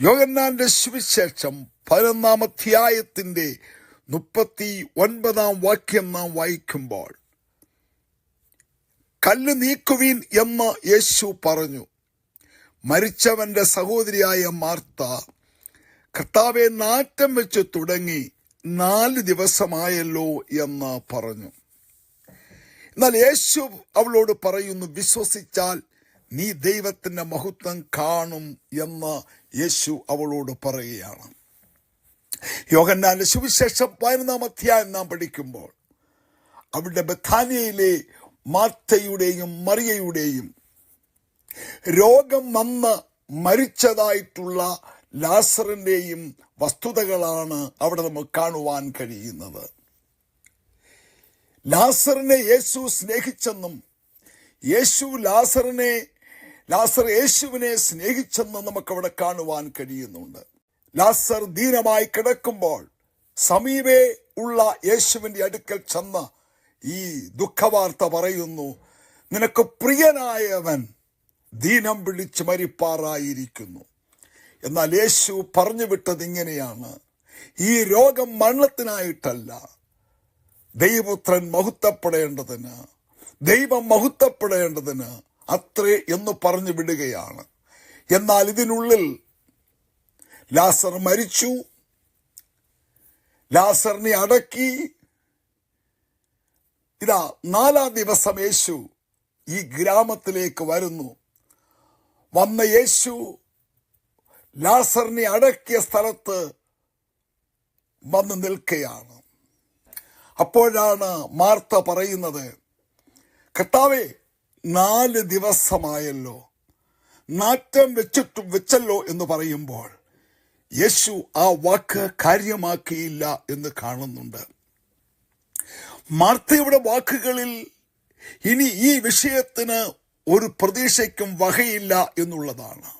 യോഗന്നാന്റെ സുവിശേഷം പതിനൊന്നാം അധ്യായത്തിന്റെ മുപ്പത്തി ഒൻപതാം വാക്യം നാം വായിക്കുമ്പോൾ കല്ല് നീക്കുവീൻ എന്ന് യേശു പറഞ്ഞു. മരിച്ചവന്റെ സഹോദരിയായ മാർത്ത കർത്താവെ നാറ്റം വെച്ച് തുടങ്ങി നാല് ദിവസമായല്ലോ എന്ന് പറഞ്ഞു. എന്നാൽ യേശു അവളോട് പറയുന്നു വിശ്വസിച്ചാൽ നീ ദൈവത്തിന്റെ മഹത്വം കാണും എന്ന് യേശു അവളോട് പറയുകയാണ്. യോഹന്നാന്റെ സുവിശേഷം പതിനൊന്നാം അധ്യായം നാം പഠിക്കുമ്പോൾ അവിടെ ബഥാനിയയിലെ മാർത്തയുടെയും മറിയയുടെയും രോഗം വന്ന് മരിച്ചതായിട്ടുള്ള ലാസറിന്റെയും വസ്തുതകളാണ് അവിടെ നമുക്ക് കാണുവാൻ കഴിയുന്നത്. ലാസറിനെ യേശു സ്നേഹിച്ചെന്നും യേശു ലാസറിനെ ലാസർ യേശുവിനെ സ്നേഹിച്ചെന്ന് നമുക്കവിടെ കാണുവാൻ കഴിയുന്നുണ്ട്. ലാസർ ദീനമായി കിടക്കുമ്പോൾ സമീപേ ഉള്ള യേശുവിന്റെ അടുക്കൽ ചെന്ന് ഈ ദുഃഖവാർത്ത പറയുന്നു നിനക്ക് പ്രിയനായവൻ ദീനം പിടിച്ച് മരിപ്പാറായിരിക്കുന്നു. എന്നാൽ യേശു പറഞ്ഞു വിട്ടത് ഇങ്ങനെയാണ് ഈ രോഗം മരണത്തിനായിട്ടല്ല. ദൈവപുത്രൻ മഹുത്തപ്പെടേണ്ടതിന് ദൈവം മഹത്വപ്പെടേണ്ടതിന് അത്രേ എന്ന് പറഞ്ഞു വിടുകയാണ്. എന്നാൽ ഇതിനുള്ളിൽ ലാസർ മരിച്ചു. ലാസറിനെ അടക്കി. ഇതാ നാലാം ദിവസം യേശു ഈ ഗ്രാമത്തിലേക്ക് വരുന്നു. വന്ന യേശു ലാസറിനെ അടക്കിയ സ്ഥലത്ത് വന്ന് നിൽക്കുകയാണ്. അപ്പോഴാണ് മാർത്ത പറയുന്നത് കർത്താവെ നാല് ദിവസമായല്ലോ. നാറ്റം വെച്ചിട്ട് വെച്ചല്ലോ എന്ന് പറയുമ്പോൾ യേശു ആ വാക്ക് കാര്യമാക്കിയില്ല എന്ന് കാണുന്നുണ്ട്. മാർത്തയുടെ വാക്കുകളിൽ ഇനി ഈ വിഷയത്തിന് ഒരു പ്രതീക്ഷയ്ക്കും വകയില്ല എന്നുള്ളതാണ്.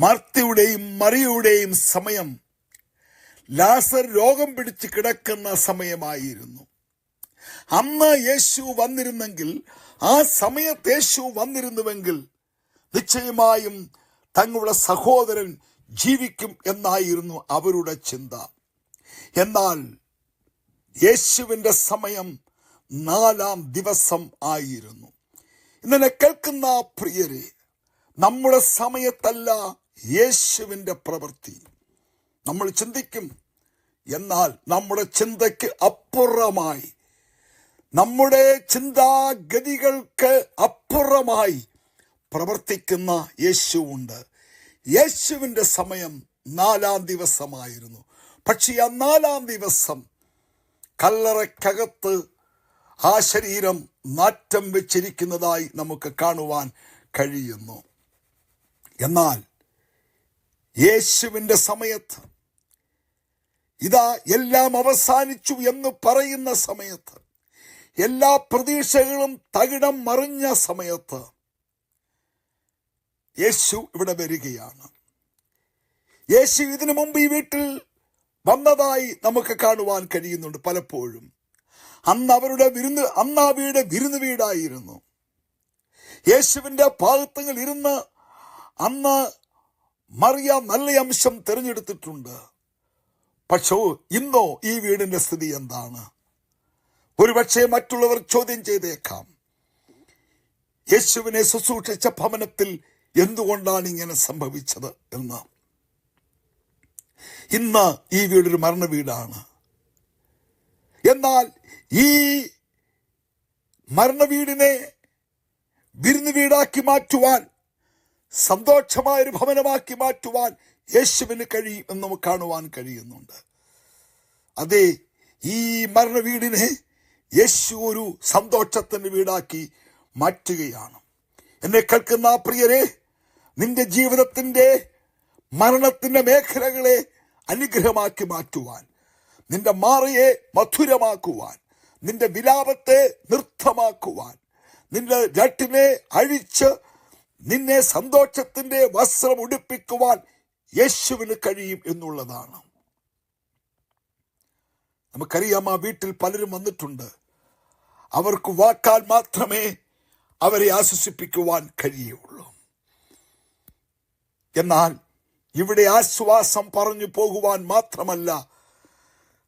മാർത്തയുടെയും മറിയയുടെയും സമയം ലാസർ രോഗം പിടിച്ച് കിടക്കുന്ന സമയമായിരുന്നു. അന്ന് യേശു വന്നിരുന്നെങ്കിൽ ആ സമയത്ത് യേശു വന്നിരുന്നുവെങ്കിൽ നിശ്ചയമായും തങ്ങളുടെ സഹോദരൻ ജീവിക്കും എന്നായിരുന്നു അവരുടെ ചിന്ത. എന്നാൽ യേശുവിന്റെ സമയം നാലാം ദിവസം ആയിരുന്നു. ഇന്നെ കേൾക്കുന്ന പ്രിയരെ നമ്മുടെ സമയത്തല്ല യേശുവിന്റെ പ്രവൃത്തി. നമ്മൾ ചിന്തിക്കും എന്നാൽ നമ്മുടെ ചിന്തയ്ക്ക് അപ്പുറമായി നമ്മുടെ ചിന്താഗതികൾക്ക് അപ്പുറമായി പ്രവർത്തിക്കുന്ന യേശുവുണ്ട്. യേശുവിന്റെ സമയം നാലാം ദിവസമായിരുന്നു. പക്ഷേ ആ നാലാം ദിവസം കല്ലറയ്ക്കകത്ത് ആ ശരീരം നാറ്റം വെച്ചിരിക്കുന്നതായി നമുക്ക് കാണുവാൻ കഴിയുന്നു. എന്നാൽ യേശുവിന്റെ സമയത്ത് ഇതാ എല്ലാം അവസാനിച്ചു എന്ന് പറയുന്ന സമയത്ത് എല്ലാ പ്രതീക്ഷകളും തകിടം മറിഞ്ഞ സമയത്ത് യേശു ഇവിടെ വരികയാണ്. യേശു ഇതിനു മുമ്പ് ഈ വീട്ടിൽ വന്നതായി നമുക്ക് കാണുവാൻ കഴിയുന്നുണ്ട് പലപ്പോഴും. അന്ന് അവരുടെ വിരുന്ന് അന്ന് ആ വീട് വിരുന്ന് വീടായിരുന്നു. യേശുവിന്റെ ഭാഗത്തുകൾ ഇരുന്ന് അന്ന് മറിയ നല്ല അംശം തിരഞ്ഞെടുത്തിട്ടുണ്ട്. പക്ഷോ ഇന്നോ ഈ വീടിന്റെ സ്ഥിതി എന്താണ്? ഒരുപക്ഷെ മറ്റുള്ളവർ ചോദ്യം ചെയ്തേക്കാം. യേശുവിനെ ശുശ്രൂഷിച്ച ഭവനത്തിൽ എന്തുകൊണ്ടാണ് ഇങ്ങനെ സംഭവിച്ചത് എന്ന്. ഇന്ന് ഈ വീടൊരു മരണ വീടാണ്. എന്നാൽ ഈ മരണ വീടിനെ വിരുന്ന് വീടാക്കി മാറ്റുവാൻ സന്തോഷമായൊരു ഭവനമാക്കി മാറ്റുവാൻ യേശുവിന് കഴിയും എന്ന് നമുക്ക് കാണുവാൻ കഴിയുന്നുണ്ട്. അതെ ഈ മരണ വീടിനെ യേശു ഒരു സന്തോഷത്തിന് വീടാക്കി മാറ്റുകയാണ്. എന്നെ കേൾക്കുന്ന പ്രിയരെ നിന്റെ ജീവിതത്തിന്റെ മരണത്തിന്റെ മേഖലകളെ അനുഗ്രഹമാക്കി മാറ്റുവാൻ നിന്റെ മാറിയെ മധുരമാക്കുവാൻ നിന്റെ വിലാപത്തെ നൃത്തമാക്കുവാൻ നിന്റെ രട്ടിനെ അഴിച്ച് നിന്നെ സന്തോഷത്തിന്റെ വസ്ത്രം ഉടുപ്പിക്കുവാൻ യേശുവിന് കഴിയും എന്നുള്ളതാണ്. നമുക്കറിയാം ആ വീട്ടിൽ പലരും വന്നിട്ടുണ്ട്. അവർക്ക് വാക്കാൽ മാത്രമേ അവരെ ആശ്വസിപ്പിക്കുവാൻ കഴിയുള്ളൂ. എന്നാൽ ഇവിടെ ആശ്വാസം പറഞ്ഞു പോകുവാൻ മാത്രമല്ല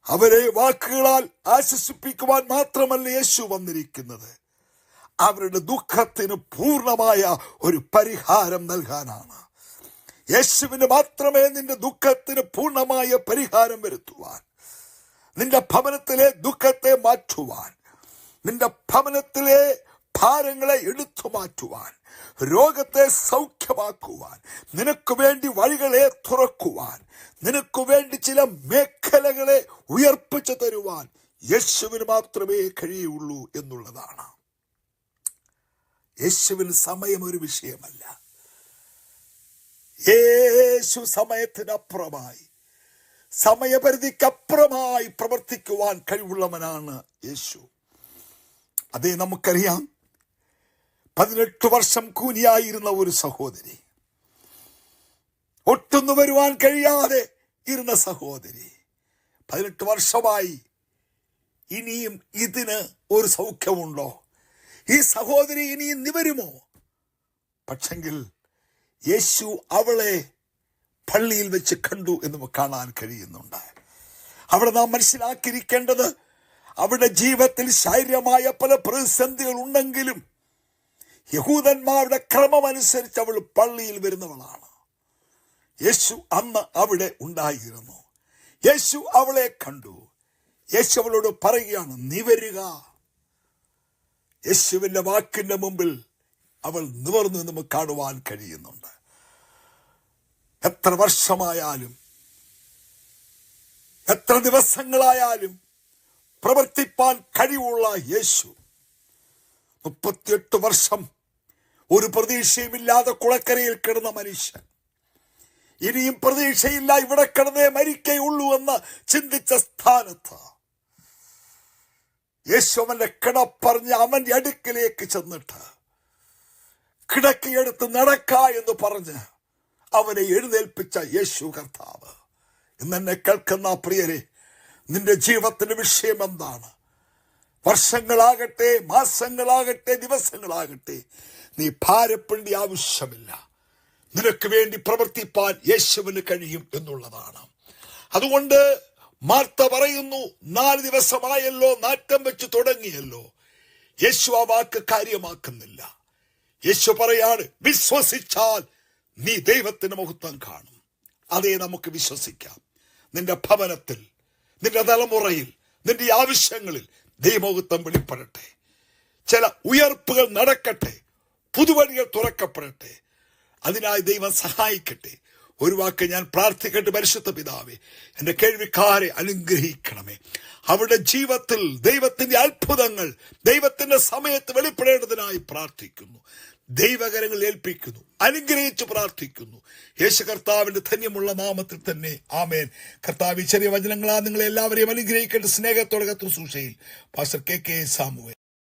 അവരെ വാക്കുകളാൽ ആശ്വസിപ്പിക്കുവാൻ മാത്രമല്ല യേശു വന്നിരിക്കുന്നത്. അവരുടെ ദുഃഖത്തിന് പൂർണമായ ഒരു പരിഹാരം നൽകാനാണ്. യേശുവിന് മാത്രമേ നിന്റെ ദുഃഖത്തിന് പൂർണമായ പരിഹാരം വരുത്തുവാൻ നിന്റെ ഭവനത്തിലെ ദുഃഖത്തെ മാറ്റുവാൻ നിന്റെ ഭവനത്തിലെ ഭാരങ്ങളെ എടുത്തു മാറ്റുവാൻ രോഗത്തെ സൗഖ്യമാക്കുവാൻ നിനക്ക് വേണ്ടി വഴികളെ തുറക്കുവാൻ നിനക്ക് വേണ്ടി ചില മേഖലകളെ ഉയർപ്പിച്ചു തരുവാൻ യേശുവിന് മാത്രമേ കഴിയുള്ളൂ എന്നുള്ളതാണ്. യേശുവിന് സമയം ഒരു വിഷയമല്ല. യേശു സമയത്തിനപ്പുറമായി സമയപരിധിക്കപ്പുറമായി പ്രവർത്തിക്കുവാൻ കഴിവുള്ളവനാണ് യേശു. അതേ നമുക്കറിയാം. പതിനെട്ട് വർഷം കൂലിയായിരുന്ന ഒരു സഹോദരി. ഒട്ടൊന്നു വരുവാൻ കഴിയാതെ ഇരുന്ന സഹോദരി. പതിനെട്ട് വർഷമായി ഇനിയും ഇതിന് ഒരു സൗഖ്യമുണ്ടോ? ഈ സഹോദരി ഇനിയും നിവരുമോ? പക്ഷെങ്കിൽ യേശു അവളെ പള്ളിയിൽ വെച്ച് കണ്ടു എന്ന് കാണാൻ കഴിയുന്നുണ്ട്. അവിടെ നാം മനസ്സിലാക്കിയിരിക്കേണ്ടത് അവിടെ ജീവിതത്തിൽ ശാരീരമായ പല പ്രതിസന്ധികൾ ഉണ്ടെങ്കിലും യഹൂദന്മാരുടെ ക്രമമനുസരിച്ച് അവൾ പള്ളിയിൽ വരുന്നവളാണ്. യേശു അന്ന് അവിടെ ഉണ്ടായിരുന്നു. യേശു അവളെ കണ്ടു. യേശു അവളോട് പറയുകയാണ് നിവരുക വരിക. യേശുവിന്റെ വാക്കിന്റെ മുമ്പിൽ അവൾ നിവർന്നു നമുക്ക് കാണുവാൻ കഴിയുന്നുണ്ട്. എത്ര വർഷമായാലും എത്ര ദിവസങ്ങളായാലും പ്രവർത്തിപ്പാൻ കഴിവുള്ള യേശു. മുപ്പത്തിയെട്ട് വർഷം ഒരു പ്രതീക്ഷയുമില്ലാതെ കുളക്കരയിൽ കിടന്ന മനുഷ്യൻ. ഇനിയും പ്രതീക്ഷയില്ല ഇവിടെ കിടന്നേ മരിക്കയുള്ളൂ എന്ന് ചിന്തിച്ച സ്ഥാനത്ത്. യേശു അവന്റെ കിടപ്പറഞ്ഞ് അവന്റെ അടുക്കിലേക്ക് ചെന്നിട്ട് കിടക്കിയെടുത്ത് നടക്ക എന്ന് പറഞ്ഞ് അവനെ എഴുന്നേൽപ്പിച്ച യേശു കർത്താവ്. എന്നെ കേൾക്കുന്ന പ്രിയരെ നിന്റെ ജീവിതത്തിന്റെ വിഷയം എന്താണ്? വർഷങ്ങളാകട്ടെ മാസങ്ങളാകട്ടെ ദിവസങ്ങളാകട്ടെ നീ ഭാരപ്പെടേണ്ട ആവശ്യമില്ല. നിനക്ക് വേണ്ടി പ്രവർത്തിപ്പാൻ യേശുവിന് കഴിയും എന്നുള്ളതാണ്. അതുകൊണ്ട് മാർത്ത പറയുന്നു നാല് ദിവസമായല്ലോ നാറ്റം വെച്ച് തുടങ്ങിയല്ലോ. യേശു ആ വാക്ക് കാര്യമാക്കുന്നില്ല. യേശു പറയാണ് വിശ്വസിച്ചാൽ നീ ദൈവത്തിന് മഹത്വം കാണും. അതേ നമുക്ക് വിശ്വസിക്കാം. നിന്റെ ഭവനത്തിൽ നിന്റെ തലമുറയിൽ നിന്റെ ആവശ്യങ്ങളിൽ ദൈവമഹത്വം വെളിപ്പെടട്ടെ. ചില ഉയർപ്പുകൾ നടക്കട്ടെ പുതുവഴികൾ തുറക്കപ്പെടട്ടെ. അതിനായി ദൈവം സഹായിക്കട്ടെ. ഒരു വാക്ക് ഞാൻ പ്രാർത്ഥിക്കട്ടെ പരിശുദ്ധ പിതാവേ. എന്റെ കേൾവിക്കാരെ അനുഗ്രഹിക്കണമേ. അവരുടെ ജീവിതത്തിൽ ദൈവത്തിന്റെ അത്ഭുതങ്ങൾ ദൈവത്തിന്റെ സമയത്ത് വെളിപ്പെടേണ്ടതിനായി പ്രാർത്ഥിക്കുന്നു. ദൈവകരങ്ങൾ ഏൽപ്പിക്കുന്നു അനുഗ്രഹിച്ച് പ്രാർത്ഥിക്കുന്നു. യേശു കർത്താവിന്റെ ധന്യമുള്ള നാമത്തിൽ തന്നെ ആമേൻ. കർത്താവ് ചെറിയ വചനങ്ങളാ നിങ്ങളെ എല്ലാവരെയും അനുഗ്രഹിക്കേണ്ട സ്നേഹത്തോടെ കത്തു സൂക്ഷയിൽ പാസ്റ്റർ കെ കെ സാമുവേ